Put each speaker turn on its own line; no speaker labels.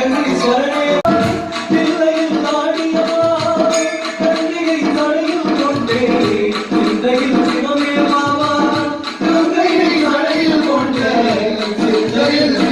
Efendim ısrar